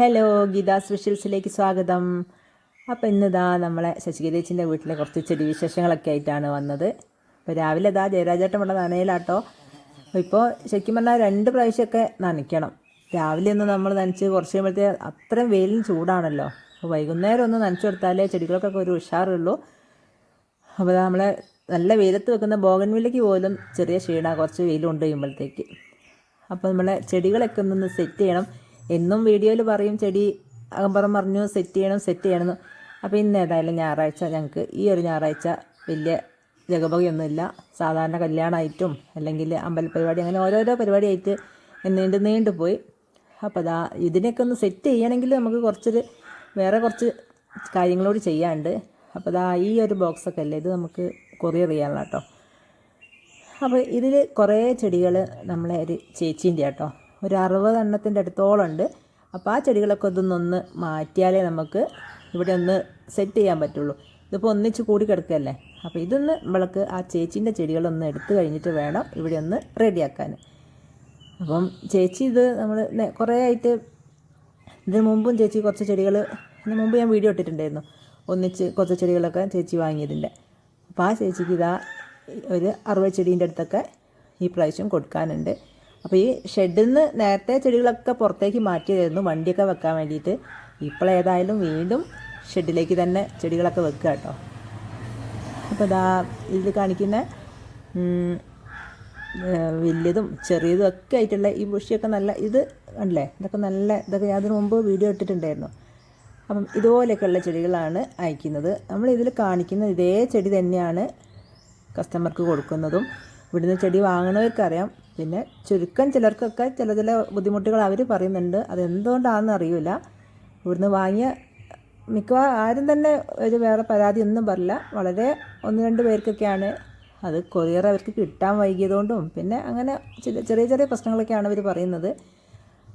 Hello Gita സ്പെഷ്യൽസിലേക്ക് സ്വാഗതം. അപ്പോൾ ഇന്നിതാ നമ്മളെ ശശികരേച്ചിന്റെ വീട്ടിലെ കുറച്ച് ചെടി വിശേഷങ്ങളൊക്കെ ആയിട്ടാണ് വന്നത്. അപ്പോൾ രാവിലെ ഇതാ ജയരാജേട്ടൻ ഇവിടെ നനയിലാട്ടോ. ഇപ്പോൾ ശരിക്കും പറഞ്ഞാൽ രണ്ട് പ്രാവശ്യമൊക്കെ നനയ്ക്കണം. രാവിലെ ഒന്ന് നമ്മൾ നനച്ച് കുറച്ച് കഴിയുമ്പോഴത്തേ അത്രയും വെയിലും ചൂടാണല്ലോ. അപ്പോൾ വൈകുന്നേരം ഒന്ന് നനച്ചു കൊടുത്താലേ ചെടികൾക്കൊക്കെ ഒരു ഉഷാറുള്ളൂ. അപ്പോൾ നമ്മളെ നല്ല വെയിലത്ത് വെക്കുന്ന ബോഗൻവില്ലയ്ക്ക് പോലും ചെറിയ ക്ഷീണ കുറച്ച് വെയിലുണ്ട് കഴിയുമ്പോഴത്തേക്ക്. അപ്പോൾ നമ്മളെ ചെടികളൊക്കെ ഒന്ന് സെറ്റ് ചെയ്യണം. എന്നും വീഡിയോയിൽ പറയും ചെടി അകമ്പറം പറഞ്ഞു സെറ്റ് ചെയ്യണം സെറ്റ് ചെയ്യണമെന്ന്. അപ്പോൾ ഇന്ന് ഏതായാലും ഞായറാഴ്ച ഞങ്ങൾക്ക് ഈ ഒരു ഞായറാഴ്ച വലിയ ജഗബകയൊന്നുമില്ല സാധാരണ കല്യാണമായിട്ടും അല്ലെങ്കിൽ അമ്പലപരിപാടി അങ്ങനെ ഓരോരോ പരിപാടിയായിട്ട് നീണ്ടു നീണ്ടു പോയി. അപ്പോൾ അതാ ഇതിനൊക്കെ ഒന്ന് സെറ്റ് ചെയ്യണമെങ്കിൽ നമുക്ക് കുറച്ചൊരു വേറെ കുറച്ച് കാര്യങ്ങളോട് ചെയ്യാണ്ട് അപ്പോൾ അതാ ഈ ഒരു ബോക്സൊക്കെ അല്ലേ ഇത് നമുക്ക് കൊറിയർ ചെയ്യാനുള്ള കേട്ടോ അപ്പോൾ ഇതിൽ കുറേ ചെടികൾ നമ്മളെ ഒരു ചേച്ചീന്റെ കേട്ടോ ഒരു അറുപത് എണ്ണത്തിന്റെ അടുത്തോളം ഉണ്ട് അപ്പോൾ ആ ചെടികളൊക്കെ ഇതൊന്നൊന്ന് മാറ്റിയാലേ നമുക്ക് ഇവിടെ ഒന്ന് സെറ്റ് ചെയ്യാൻ പറ്റുള്ളൂ. ഇതിപ്പോൾ ഒന്നിച്ച് കൂടി കിടക്കുകയല്ലേ അപ്പോൾ ഇതൊന്ന് നമ്മൾക്ക് ആ ചേച്ചീന്റെ ചെടികളൊന്ന് എടുത്തു കഴിഞ്ഞിട്ട് വേണം ഇവിടെ ഒന്ന് റെഡിയാക്കാൻ. അപ്പം ചേച്ചി ഇത് നമ്മൾ കുറേ ആയിട്ട് ഇതിന് മുമ്പും ചേച്ചി കുറച്ച് ചെടികൾ ഇതിന് മുമ്പ് ഞാൻ വീഡിയോ ഇട്ടിട്ടുണ്ടായിരുന്നു. ഒന്നിച്ച് കുറച്ച് ചെടികളൊക്കെ ചേച്ചി വാങ്ങിയതിന്റെ അപ്പോൾ ആ ചേച്ചിക്ക് ഇതാ ഒരു അറുപത് ചെടീന്റെ അടുത്തൊക്കെ ഈ പ്രാവശ്യം കൊടുക്കാനുണ്ട്. അപ്പോൾ ഈ ഷെഡിൽ നിന്ന് നേരത്തെ ചെടികളൊക്കെ പുറത്തേക്ക് മാറ്റിയതായിരുന്നു വണ്ടിയൊക്കെ വെക്കാൻ വേണ്ടിയിട്ട്. ഇപ്പോൾ ഏതായാലും വീണ്ടും ഷെഡിലേക്ക് തന്നെ ചെടികളൊക്കെ വെക്കുക കേട്ടോ. അപ്പോൾ ഇതാ ഇതിൽ കാണിക്കുന്ന വലിയതും ചെറിയതും ഒക്കെ ആയിട്ടുള്ള ഈ ബുഷിയൊക്കെ നല്ല ഇത് കണ്ടില്ലേ? ഇതൊക്കെ നല്ല ഇതൊക്കെ ഞാൻ അതിന് മുമ്പ് വീഡിയോ ഇട്ടിട്ടുണ്ടായിരുന്നു. അപ്പം ഇതുപോലെയൊക്കെയുള്ള ചെടികളാണ് അയക്കുന്നത്. നമ്മൾ ഇതിൽ കാണിക്കുന്ന ഇതേ ചെടി തന്നെയാണ് കസ്റ്റമർക്ക് കൊടുക്കുന്നതും. ഇവിടുന്ന് ചെടി വാങ്ങണവർക്കറിയാം പിന്നെ ചുരുക്കം ചിലർക്കൊക്കെ ചില ചില ബുദ്ധിമുട്ടുകൾ അവർ പറയുന്നുണ്ട്. അതെന്തുകൊണ്ടാണെന്ന് അറിയില്ല ഇവിടുന്ന് വാങ്ങിയ മിക്കവാറും ആരും തന്നെ ഒരു വേറെ പരാതി ഒന്നും പറയില്ല. വളരെ ഒന്ന് രണ്ട് പേർക്കൊക്കെയാണ് അത് കൊറിയർ അവർക്ക് കിട്ടാൻ വൈകിയതുകൊണ്ടും പിന്നെ അങ്ങനെ ചെറിയ ചെറിയ പ്രശ്നങ്ങളൊക്കെയാണ് അവർ പറയുന്നത്.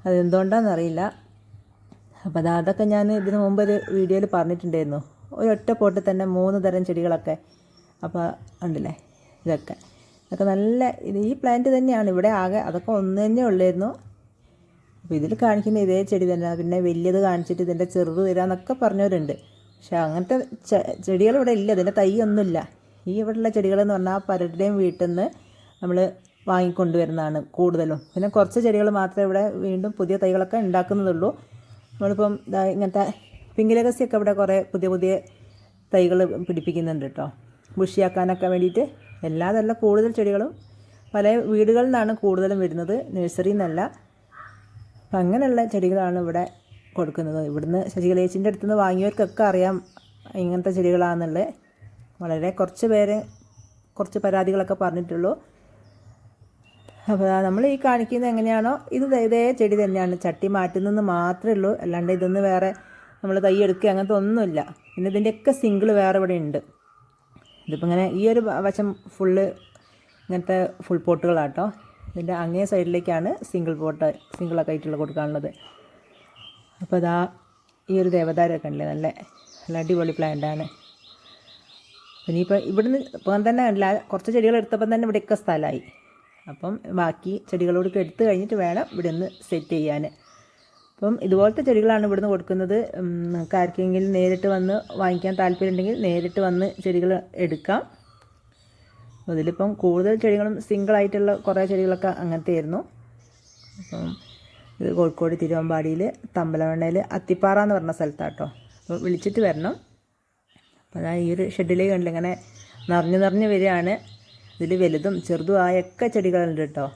അതെന്തുകൊണ്ടാണെന്ന് അറിയില്ല. അപ്പോൾ അത് അതൊക്കെ ഞാൻ ഇതിനു മുമ്പ് ഒരു വീഡിയോയിൽ പറഞ്ഞിട്ടുണ്ടായിരുന്നു. ഒരൊറ്റ പോട്ടിൽ തന്നെ മൂന്ന് തരം ചെടികളൊക്കെ. അപ്പോൾ ഉണ്ടല്ലേ? ഇതൊക്കെ. ഇതൊക്കെ നല്ല ഇത് ഈ പ്ലാന്റ് തന്നെയാണ്. ഇവിടെ ആകെ അതൊക്കെ ഒന്ന് തന്നെ ഉള്ളായിരുന്നു. അപ്പോൾ ഇതിൽ കാണിക്കുന്ന ഇതേ ചെടി തന്നെ. പിന്നെ വലിയത് കാണിച്ചിട്ട് ഇതിന്റെ ചെറുത് തരാന്നൊക്കെ പറഞ്ഞവരുണ്ട്. പക്ഷെ അങ്ങനത്തെ ചെടികൾ ഇവിടെ ഇല്ല. ഇതിന്റെ തൈ ഒന്നുമില്ല ഈ ഇവിടെയുള്ള ചെടികളെന്ന് പറഞ്ഞാൽ പലരുടെയും വീട്ടിൽ നിന്ന് നമ്മൾ വാങ്ങിക്കൊണ്ടുവരുന്നതാണ് കൂടുതലും. പിന്നെ കുറച്ച് ചെടികൾ മാത്രമേ ഇവിടെ വീണ്ടും പുതിയ തൈകളൊക്കെ ഉണ്ടാക്കുന്നതുള്ളൂ. നമ്മളിപ്പം ഇങ്ങനത്തെ പിങ്കിലകസിയൊക്കെ ഇവിടെ കുറേ പുതിയ പുതിയ തൈകൾ പിടിപ്പിക്കുന്നുണ്ട് കേട്ടോ ബുഷിയാക്കാനൊക്കെ വേണ്ടിയിട്ട് എല്ലാതല്ല കൂടുതൽ ചെടികളും പല വീടുകളിൽ നിന്നാണ് കൂടുതലും വരുന്നത് നഴ്സറിയിൽ നിന്നല്ല അപ്പം അങ്ങനെയുള്ള ചെടികളാണ് ഇവിടെ കൊടുക്കുന്നത്. ഇവിടുന്ന് ശശികലേച്ചിന്റെ അടുത്ത് നിന്ന് വാങ്ങിയവർക്കൊക്കെ അറിയാം ഇങ്ങനത്തെ ചെടികളാണെന്നുള്ളത്. വളരെ കുറച്ച് പേര് കുറച്ച് പരാതികളൊക്കെ പറഞ്ഞിട്ടുള്ളൂ. അപ്പോൾ നമ്മൾ ഈ കാണിക്കുന്നത് എങ്ങനെയാണോ ഇത് ഇതേ ചെടി തന്നെയാണ്. ചട്ടി മാറ്റുന്നതെന്ന് മാത്രമേ ഉള്ളൂ. അല്ലാണ്ട് ഇതൊന്ന് വേറെ നമ്മൾ തൈ എടുക്കുക അങ്ങനത്തെ ഒന്നുമില്ല. പിന്നെ ഇതിന്റെയൊക്കെ സിംഗിൾ വേറെ ഇവിടെ ഉണ്ട്. ഇതിപ്പോൾ ഇങ്ങനെ ഈ ഒരു വശം ഫുള്ള് ഇങ്ങനത്തെ ഫുൾ പോട്ടുകളാട്ടോ. ഇതിന്റെ അങ്ങേ സൈഡിലേക്കാണ് സിംഗിൾ പോട്ട് സിംഗിളൊക്കെ ആയിട്ടുള്ള കൊടുക്കാനുള്ളത്. അപ്പോൾ ഇതാ ഈ ഒരു ദേവതാരൊക്കെ ഉണ്ടല്ലേ നല്ല നല്ല അടിപൊളി പ്ലാന്റാണ് ഇനിയിപ്പോൾ ഇവിടുന്ന് ഇപ്പം തന്നെ അല്ല കുറച്ച് ചെടികൾ എടുത്തപ്പം തന്നെ ഇവിടെയൊക്കെ സ്ഥലമായി. അപ്പം ബാക്കി ചെടികളോടൊക്കെ എടുത്തു കഴിഞ്ഞിട്ട് വേണം ഇവിടെ നിന്ന് സെറ്റ് ചെയ്യാൻ അപ്പം ഇതുപോലത്തെ ചെടികളാണ് ഇവിടുന്ന് കൊടുക്കുന്നത്. ആർക്കെങ്കിലും നേരിട്ട് വന്ന് വാങ്ങിക്കാൻ താല്പര്യമുണ്ടെങ്കിൽ നേരിട്ട് വന്ന് ചെടികൾ എടുക്കാം. അതിലിപ്പം കൂടുതൽ ചെടികളും സിംഗിളായിട്ടുള്ള കുറേ ചെടികളൊക്കെ അങ്ങനത്തെ ആയിരുന്നു. അപ്പം ഇത് കോഴിക്കോട് തിരുവമ്പാടിയിൽ തമ്പലമണ്ണയിൽ അത്തിപ്പാറ എന്ന് പറഞ്ഞ സ്ഥലത്താട്ടോ. അപ്പോൾ വിളിച്ചിട്ട് വരണം. അപ്പോൾ അതാ ഈ ഒരു ഷെഡിലേക്ക് കണ്ടില്ല ഇങ്ങനെ നിറഞ്ഞു നിറഞ്ഞു വരികയാണ്. ഇതിൽ വലുതും ചെറുതും ആയൊക്കെ ചെടികളുണ്ട് കേട്ടോ.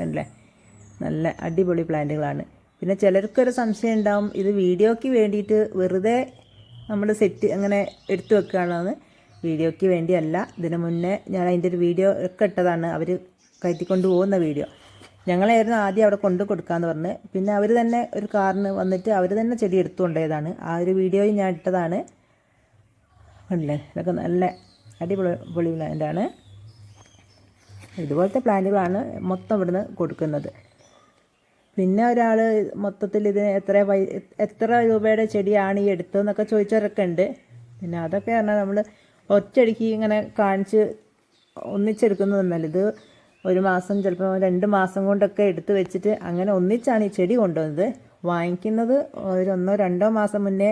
കണ്ടില്ലേ? നല്ല അടിപൊളി പ്ലാന്റുകളാണ്. പിന്നെ ചിലർക്കൊരു സംശയം ഉണ്ടാവും ഇത് വീഡിയോയ്ക്ക് വേണ്ടിയിട്ട് വെറുതെ നമ്മൾ സെറ്റ് അങ്ങനെ എടുത്തു വെക്കുകയാണെന്ന്. വീഡിയോയ്ക്ക് വേണ്ടിയല്ല ഇതിന് മുന്നേ ഞാൻ അതിന്റെ ഒരു വീഡിയോ ഒക്കെ ഇട്ടതാണ് അവർ കയറ്റിക്കൊണ്ട് പോകുന്ന വീഡിയോ. ഞങ്ങളായിരുന്നു ആദ്യം അവിടെ കൊണ്ടു കൊടുക്കാമെന്ന് പറഞ്ഞ് പിന്നെ അവർ തന്നെ ഒരു കാറിന് വന്നിട്ട് അവർ തന്നെ ചെടി എടുത്തു കൊണ്ടുപോയതാണ്. ആ ഒരു വീഡിയോയും ഞാൻ ഇട്ടതാണ്. കണ്ടില്ലേ? ഇതൊക്കെ നല്ല അടിപൊളി പൊളി പ്ലാന്റാണ് ഇതുപോലത്തെ പ്ലാന്റുകളാണ് മൊത്തം ഇവിടുന്ന് കൊടുക്കുന്നത്. പിന്നെ ഒരാൾ മൊത്തത്തിൽ ഇതിന് എത്ര എത്ര രൂപയുടെ ചെടിയാണ് ഈ എടുത്തതെന്നൊക്കെ ചോദിച്ചവരൊക്കെ ഉണ്ട്. പിന്നെ അതൊക്കെ പറഞ്ഞാൽ നമ്മൾ ഒറ്റയടിക്ക് ഇങ്ങനെ കാണിച്ച് ഒന്നിച്ചെടുക്കുന്നതൊന്നല്ല ഇത് ഒരു മാസം ചിലപ്പോൾ രണ്ട് മാസം കൊണ്ടൊക്കെ എടുത്ത് വെച്ചിട്ട് അങ്ങനെ ഒന്നിച്ചാണ് ഈ ചെടി കൊണ്ടുവന്നത്. വാങ്ങിക്കുന്നത് ഒരു ഒന്നോ രണ്ടോ മാസം മുന്നേ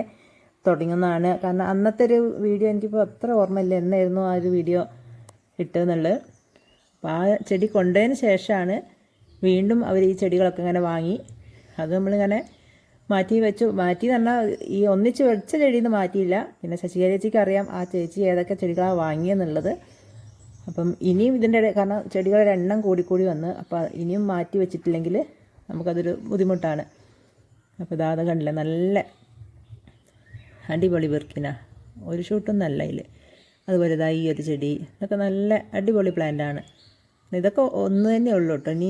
തുടങ്ങുന്നതാണ്. കാരണം അന്നത്തെ ഒരു വീഡിയോ എനിക്കിപ്പോൾ അത്ര ഓർമ്മയില്ല. എന്നായിരുന്നു ആ ഒരു വീഡിയോ ഇട്ടതെന്നുള്ളത്. അപ്പോൾ ആ ചെടി കൊണ്ടതിന് ശേഷമാണ് വീണ്ടും അവർ ഈ ചെടികളൊക്കെ ഇങ്ങനെ വാങ്ങി. അത് നമ്മളിങ്ങനെ മാറ്റി വെച്ചു. മാറ്റി പറഞ്ഞാൽ ഈ ഒന്നിച്ച് വെച്ച ചെടിയിൽ നിന്ന് മാറ്റിയില്ല. പിന്നെ ശശികല ചേച്ചിക്ക് അറിയാം ആ ചേച്ചി ഏതൊക്കെ ചെടികളാണ് വാങ്ങിയെന്നുള്ളത് അപ്പം ഇനിയും ഇതിന്റെ കാരണം ചെടികളുടെ എണ്ണം കൂടിക്കൂടി വന്ന് അപ്പോൾ ഇനിയും മാറ്റി വെച്ചിട്ടില്ലെങ്കിൽ നമുക്കതൊരു ബുദ്ധിമുട്ടാണ്. അപ്പോൾ ഇതാ അത് കണ്ടില്ല? നല്ല അടിപൊളി വെർക്കിന ഒരു ഷൂട്ടും നല്ല ഇതിൽ അതുപോലെ ഇതാ ഈ ഒരു ചെടി. ഇതൊക്കെ നല്ല അടിപൊളി പ്ലാന്റാണ് ഇതൊക്കെ ഒന്ന് തന്നെ ഉള്ളൂ കേട്ടോ. ഇനി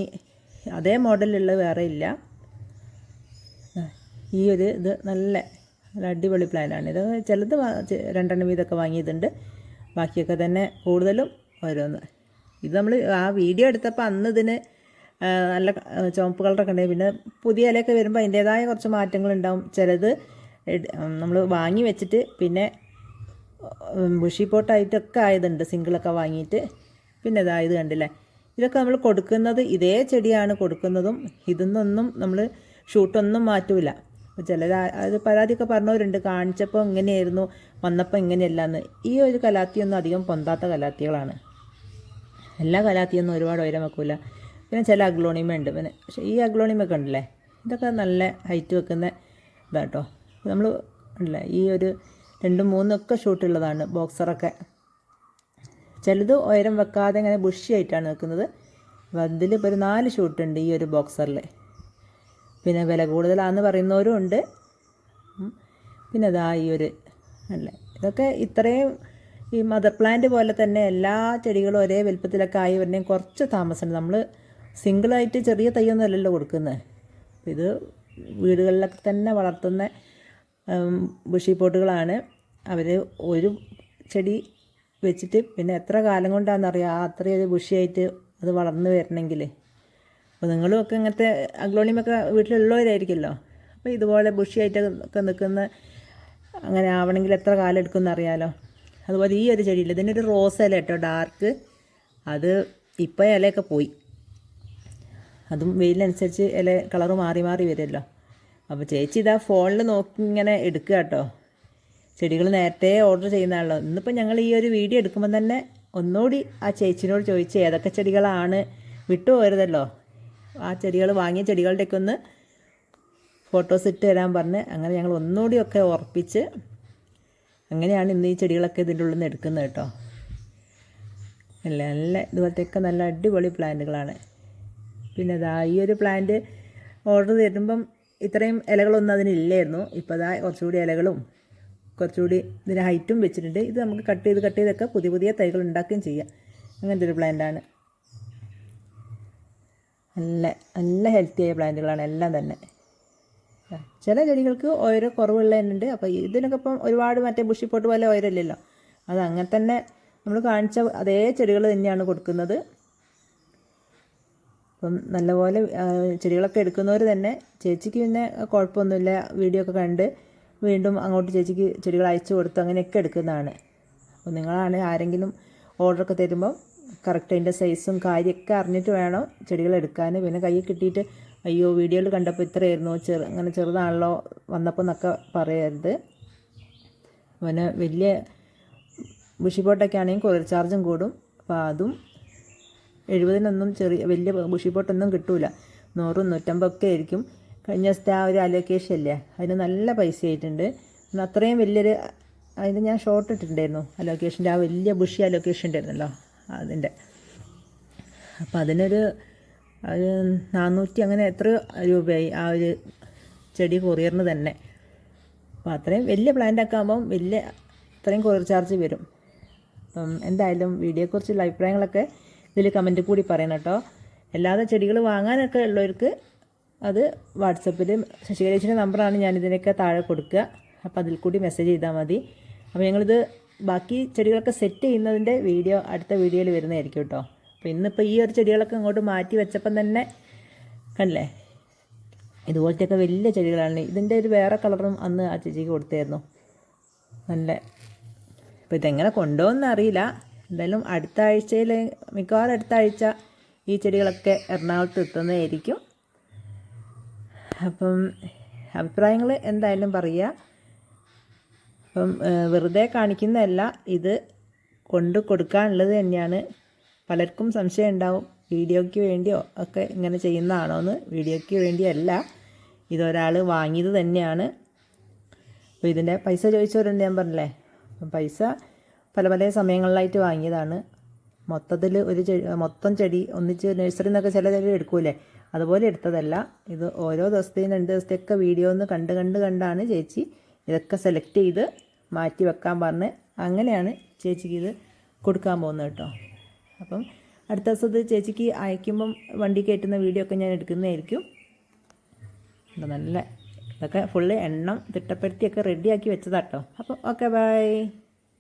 അതേ മോഡലുള്ള വേറെ ഇല്ല. ഈ ഒരു ഇത് നല്ല നല്ല അടിപൊളി പ്ലാനാണ് ഇത് ചിലത് രണ്ടെണ്ണം വീതമൊക്കെ വാങ്ങിയതുണ്ട്. ബാക്കിയൊക്കെ തന്നെ കൂടുതലും ഓരോന്ന്. ഇത് നമ്മൾ ആ വീഡിയോ എടുത്തപ്പോൾ അന്ന് ഇതിന് നല്ല ചുവപ്പ് കളറൊക്കെ ഉണ്ടായി. പിന്നെ പുതിയ ഇലയൊക്കെ വരുമ്പോൾ അതിന്റേതായ കുറച്ച് മാറ്റങ്ങളുണ്ടാവും ചിലത് നമ്മൾ വാങ്ങി വെച്ചിട്ട് പിന്നെ ബുഷി പോട്ടായിട്ടൊക്കെ ആയതുണ്ട്. സിംഗിളൊക്കെ വാങ്ങിയിട്ട്. പിന്നെ ഇതായത് കണ്ടില്ലേ? ഇതൊക്കെ നമ്മൾ കൊടുക്കുന്നത് ഇതേ ചെടിയാണ് കൊടുക്കുന്നതും ഇതൊന്നും നമ്മൾ ഷൂട്ടൊന്നും മാറ്റൂല. ചിലർ അത് പരാതിയൊക്കെ പറഞ്ഞവരുണ്ട്. കാണിച്ചപ്പോൾ ഇങ്ങനെയായിരുന്നു വന്നപ്പോൾ ഇങ്ങനെയല്ല എന്ന് ഈ ഒരു കലാത്തിയൊന്നും അധികം പൊന്താത്ത കലാത്തികളാണ്. എല്ലാ കലാത്തിയൊന്നും ഒരുപാട് ഉയരം വെക്കൂല. പിന്നെ ചില അഗ്ലോണിമ ഉണ്ട് പിന്നെ പക്ഷേ ഈ അഗ്ലോണിമ ഒക്കെ ഉണ്ടല്ലേ? ഇതൊക്കെ നല്ല ഹൈറ്റ് വെക്കുന്ന ഇതാട്ടോ. നമ്മൾ ഉണ്ടല്ലേ? ഈ ഒരു രണ്ടും മൂന്നൊക്കെ ഷൂട്ടുള്ളതാണ് ബോക്സറൊക്കെ. ചിലത് ഉയരം വെക്കാതെ ഇങ്ങനെ ബുഷി ആയിട്ടാണ് നിൽക്കുന്നത്. അതിൽ ഇപ്പോൾ ഒരു നാല് ഷൂട്ടുണ്ട് ഈ ഒരു ബോക്സറിൽ പിന്നെ വില കൂടുതലാണെന്ന് പറയുന്നവരും ഉണ്ട്. പിന്നെ അതാ ഈ ഒരു അല്ലേ? ഇതൊക്കെ ഇത്രയും ഈ മദർ പ്ലാന്റ് പോലെ തന്നെ എല്ലാ ചെടികളും ഒരേ വലുപ്പത്തിലൊക്കെ ആയി വരുന്നേയും കുറച്ച് താമസമുണ്ട്. നമ്മൾ സിംഗിളായിട്ട് ചെറിയ തൈയൊന്നും അല്ലല്ലോ കൊടുക്കുന്നത് ഇത് വീടുകളിലൊക്കെ തന്നെ വളർത്തുന്ന ബുഷി പോട്ടുകളാണ് അവർ ഒരു ചെടി വെച്ചിട്ട് പിന്നെ എത്ര കാലം കൊണ്ടാണെന്നറിയാം അത്രയും ബുഷിയായിട്ട് അത് വളർന്നു വരണമെങ്കിൽ അപ്പോൾ നിങ്ങളും ഒക്കെ ഇങ്ങനത്തെ അഗ്ലോണിയമൊക്കെ വീട്ടിലുള്ളവരായിരിക്കുമല്ലോ അപ്പോൾ ഇതുപോലെ ബുഷിയായിട്ട് ഒക്കെ നിൽക്കുന്ന അങ്ങനെ ആവണമെങ്കിൽ എത്ര കാലം എടുക്കുമെന്ന് അറിയാലോ അതുപോലെ ഈ ഒരു ചെടിയില്ല. ഒരു റോസ് ഇല കേട്ടോ ഡാർക്ക്. അത് ഇപ്പോൾ ഇലയൊക്കെ പോയി. അതും വെയിലനുസരിച്ച് ഇല കളറ് മാറി മാറി വരുമല്ലോ. അപ്പോൾ ചേച്ചി ഇതാ ഫോണിൽ നോക്കി ഇങ്ങനെ എടുക്കുക കേട്ടോ. ചെടികൾ നേരത്തെ ഓർഡർ ചെയ്യുന്നതാണല്ലോ. ഇന്നിപ്പോൾ ഞങ്ങൾ ഈ ഒരു വീഡിയോ എടുക്കുമ്പോൾ തന്നെ ഒന്നുകൂടി ആ ചേച്ചിനോട് ചോദിച്ച് ഏതൊക്കെ ചെടികളാണ് വിട്ടു പോരുതല്ലോ ആ ചെടികൾ വാങ്ങിയ ചെടികളുടെയൊക്കെ ഒന്ന് ഫോട്ടോസ് ഇട്ട് തരാൻ പറഞ്ഞ് അങ്ങനെ ഞങ്ങൾ ഒന്നുകൂടിയൊക്കെ ഉറപ്പിച്ച് അങ്ങനെയാണ് ഇന്ന് ഈ ചെടികളൊക്കെ ഇതിന്റെ ഉള്ളിൽ നിന്ന് എടുക്കുന്നത് കേട്ടോ. അല്ല നല്ല ഇതുപോലത്തെയൊക്കെ നല്ല അടിപൊളി പ്ലാന്റുകളാണ്. പിന്നെ അതാ ഈ ഒരു പ്ലാന്റ് ഓർഡർ തരുമ്പം ഇത്രയും ഇലകളൊന്നും അതിനില്ലായിരുന്നു. ഇപ്പോൾ അതാ കുറച്ചുകൂടി ഇലകളും കുറച്ചുകൂടി ഇതിന് ഹൈറ്റും വെച്ചിട്ടുണ്ട്. ഇത് നമുക്ക് കട്ട് ചെയ്ത് കട്ട് ചെയ്തൊക്കെ പുതിയ പുതിയ തൈകൾ ഉണ്ടാക്കുകയും ചെയ്യാം. അങ്ങനത്തെ ഒരു പ്ലാന്റാണ് നല്ല നല്ല ഹെൽത്തിയായ പ്ലാന്റുകളാണ് എല്ലാം തന്നെ. ചില ചെടികൾക്ക് ഓരോ കുറവുള്ളതുണ്ട് അപ്പോൾ ഇതിനൊക്കെ ഇപ്പം ഒരുപാട് മറ്റേ ബുഷിപ്പോട്ട് പോലെ ഓരല്ലല്ലോ അത് അങ്ങനെ തന്നെ നമ്മൾ കാണിച്ച അതേ ചെടികൾ തന്നെയാണ് കൊടുക്കുന്നത്. അപ്പം നല്ലപോലെ ചെടികളൊക്കെ എടുക്കുന്നവർ തന്നെ ചേച്ചിക്ക് പിന്നെ കുഴപ്പമൊന്നുമില്ല. വീഡിയോ ഒക്കെ കണ്ട് വീണ്ടും അങ്ങോട്ട് ചേച്ചിക്ക് ചെടികൾ അയച്ചു കൊടുത്ത് അങ്ങനെയൊക്കെ എടുക്കുന്നതാണ്. അപ്പോൾ നിങ്ങളാണ് ആരെങ്കിലും ഓർഡറൊക്കെ തരുമ്പോൾ കറക്റ്റ് അതിന്റെ സൈസും കാര്യമൊക്കെ അറിഞ്ഞിട്ട് വേണം ചെടികൾ എടുക്കാൻ പിന്നെ കയ്യിൽ കിട്ടിയിട്ട് അയ്യോ വീഡിയോയിൽ കണ്ടപ്പോൾ ഇത്രയായിരുന്നു ചെറു അങ്ങനെ ചെറുതാണല്ലോ വന്നപ്പോൾ എന്നൊക്കെ പറയരുത്. പിന്നെ വലിയ ബുഷിപ്പോട്ടൊക്കെ ആണെങ്കിൽ കൊറിയർ ചാർജും കൂടും. അപ്പോൾ അതും എഴുപതിനൊന്നും ചെറിയ വലിയ ബുഷിപ്പോട്ടൊന്നും കിട്ടില്ല നൂറും നൂറ്റമ്പതൊക്കെ ആയിരിക്കും. കഴിഞ്ഞ ദിവസത്തെ ആ ഒരു അലോക്കേഷൻ അല്ലേ അതിന് നല്ല പൈസ ആയിട്ടുണ്ട്. പിന്നെ അത്രയും വലിയൊരു അതിന് ഞാൻ ഷോർട്ട് ഇട്ടിട്ടുണ്ടായിരുന്നു അലോക്കേഷന്റെ ആ വലിയ ബുഷി അലോക്കേഷൻ ഉണ്ടായിരുന്നല്ലോ അതിന്റെ. അപ്പം അതിനൊരു ഒരു നാനൂറ്റി അങ്ങനെ എത്ര രൂപയായി ആ ഒരു ചെടി കൊറിയറിന് തന്നെ. അപ്പം അത്രയും വലിയ പ്ലാന്റ് ഒക്കെ ആകുമ്പം വലിയ അത്രയും കൊറിയർ ചാർജ് വരും. അപ്പം എന്തായാലും വീഡിയോയെക്കുറിച്ചുള്ള അഭിപ്രായങ്ങളൊക്കെ ഇതിൽ കമന്റ് കൂടി പറയണം കേട്ടോ. അല്ലാതെ ചെടികൾ വാങ്ങാനൊക്കെ ഉള്ളവർക്ക് അത് വാട്സപ്പിൽ ശശികലേച്ചിന്റെ നമ്പറാണ് ഞാനിതിനൊക്കെ താഴെ കൊടുക്കുക. അപ്പോൾ അതിൽ കൂടി മെസ്സേജ് ചെയ്താൽ മതി. അപ്പോൾ ഞങ്ങളിത് ബാക്കി ചെടികളൊക്കെ സെറ്റ് ചെയ്യുന്നതിന്റെ വീഡിയോ അടുത്ത വീഡിയോയിൽ വരുന്നതായിരിക്കും കേട്ടോ. അപ്പോൾ ഇന്നിപ്പോൾ ഈ ഒരു ചെടികളൊക്കെ ഇങ്ങോട്ട് മാറ്റി വെച്ചപ്പം തന്നെ കണ്ടില്ലേ? ഇതുപോലത്തെയൊക്കെ വലിയ ചെടികളാണ്. ഇതിന്റെ ഒരു വേറെ കളറും അന്ന് ആ ചേച്ചിക്ക് കൊടുത്തായിരുന്നു. നല്ല അപ്പോൾ ഇതെങ്ങനെ കൊണ്ടുപോകുന്ന അറിയില്ല. എന്തായാലും അടുത്ത ആഴ്ചയിൽ മിക്കവാറും അടുത്ത ആഴ്ച ഈ ചെടികളൊക്കെ എറണാകുളത്ത് എത്തുന്നതായിരിക്കും. അപ്പം അഭിപ്രായങ്ങൾ എന്തായാലും പറയുക. അപ്പം വെറുതെ കാണിക്കുന്നതല്ല ഇത് കൊണ്ട് കൊടുക്കാനുള്ളത് തന്നെയാണ്. പലർക്കും സംശയം ഉണ്ടാവും വീഡിയോയ്ക്ക് വേണ്ടിയോ ഒക്കെ ഇങ്ങനെ ചെയ്യുന്നതാണോ എന്ന്. വീഡിയോയ്ക്ക് വേണ്ടിയല്ല ഇതൊരാൾ വാങ്ങിയത് തന്നെയാണ്. അപ്പോൾ ഇതിന്റെ പൈസ ചോദിച്ചവരുണ്ട് ഞാൻ പറഞ്ഞില്ലേ? അപ്പം പൈസ പല പല സമയങ്ങളിലായിട്ട് വാങ്ങിയതാണ്. മൊത്തത്തിൽ ഒരു ചെടി മൊത്തം ചെടി ഒന്നിച്ച് നഴ്സറിന്നൊക്കെ ചില ചെടി എടുക്കൂലേ? അതുപോലെ എടുത്തതല്ല. ഇത് ഓരോ ദിവസത്തെയും രണ്ട് ദിവസത്തെയൊക്കെ വീഡിയോ ഒന്ന് കണ്ട് കണ്ട് കണ്ടാണ് ചേച്ചി ഇതൊക്കെ സെലക്ട് ചെയ്ത് മാറ്റി വെക്കാൻ പറഞ്ഞ് അങ്ങനെയാണ് ചേച്ചിക്ക് ഇത് കൊടുക്കാൻ പോകുന്നത് കേട്ടോ. അപ്പം അടുത്ത ദിവസം ഇത് ചേച്ചിക്ക് അയക്കുമ്പം വണ്ടി കയറ്റുന്ന വീഡിയോ ഒക്കെ ഞാൻ എടുക്കുന്നതായിരിക്കും. നല്ല ഇതൊക്കെ ഫുള്ള് എണ്ണം തിട്ടപ്പെടുത്തിയൊക്കെ റെഡിയാക്കി വെച്ചതാട്ടോ. അപ്പോൾ ഓക്കെ ബൈ